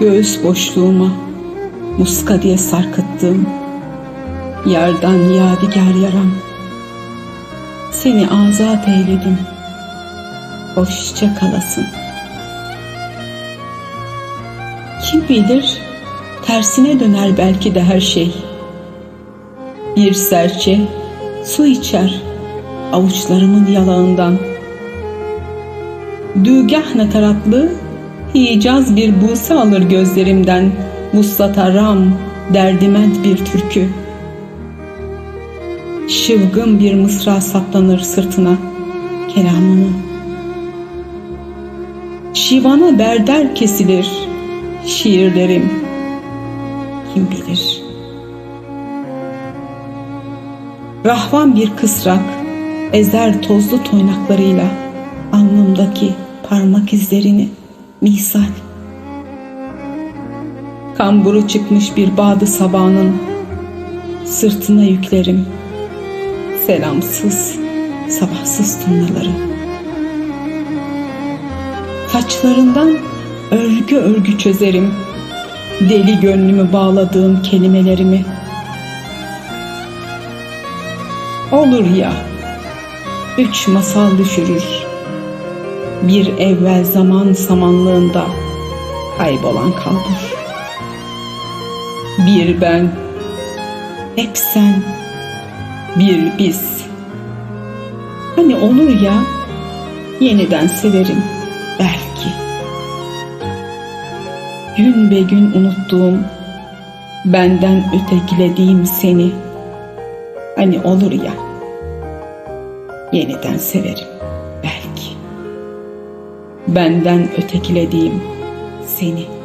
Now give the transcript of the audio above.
Göğüs boşluğuma muska diye sarkıttığım Yardan yadigar yaram. Seni azat eyledim. Hoşça kalasın. Kim bilir tersine döner belki de her şey. Bir serçe su içer avuçlarımın yalağından. Dügah nakaratlı Hicaz bir buse alır gözlerimden. Vuslata ram derdiment bir türkü. Şıvgın bir mısra saplanır sırtına kelamını. Şivana berder kesilir şiirlerim kim bilir. Rahvan bir kısrak ezer tozlu toynaklarıyla alnımdaki parmak izlerini misal. Kamburu çıkmış bir bağdı sabahının sırtına yüklerim selamsız sabahsız turnaları. Taçlarından örgü örgü çözerim deli gönlümü bağladığım kelimelerimi. Olur ya üç masal düşürür bir evvel zaman samanlığında kaybolan kaldır. Bir ben, hep sen, bir biz. Hani olur ya, yeniden severim belki. Gün be gün unuttuğum, benden ötekilediğim seni. Hani olur ya, yeniden severim benden ötekilediğim seni.''